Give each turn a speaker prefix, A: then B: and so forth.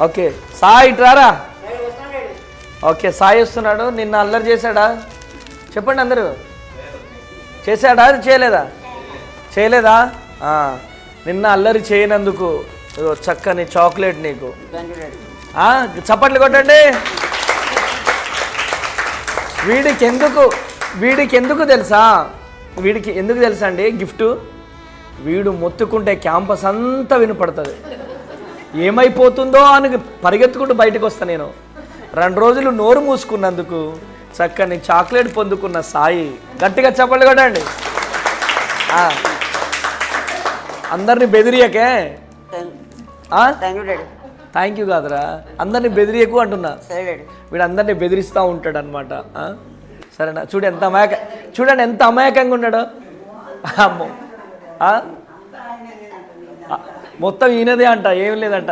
A: Okay. Sai ఇట్రారా okay Sai వస్తున్నాడు. నిన్న అల్లరి చేశాడా? చెప్పండి అందరూ. చేశాడా? చేయలేదా? చేయలేదా? నిన్న అల్లరి చేయనందుకు చక్కని చాక్లెట్ నీకు. చప్పట్లు కొట్టండి. వీడికి ఎందుకు వీడికి ఎందుకు తెలుసా? వీడికి ఎందుకు తెలుసా అండి? గిఫ్ట్. వీడు మొత్తుకుంటే క్యాంపస్ అంతా వినపడుతుంది. ఏమైపోతుందో అని పరిగెత్తుకుంటూ బయటకు వస్తా నేను. రెండు రోజులు నోరు మూసుకున్నందుకు చక్కని చాక్లెట్ పొందుకున్న సాయి. గట్టిగా చప్పట్లు కొట్టండి. ఆ. అందరిని బెదిరియకే?
B: థ్యాంక్ యూ
A: కాదురా. అందరిని బెదిరియకు అంటున్నా. వీడు అందరినీ బెదిరిస్తూ ఉంటాడు అనమాట సరేనా? చూడు ఎంత అమాయక చూడండి ఎంత అమాయకంగా ఉన్నాడో. అమ్మో. మొత్తం ఈయనదే అంట ఏం లేదంట.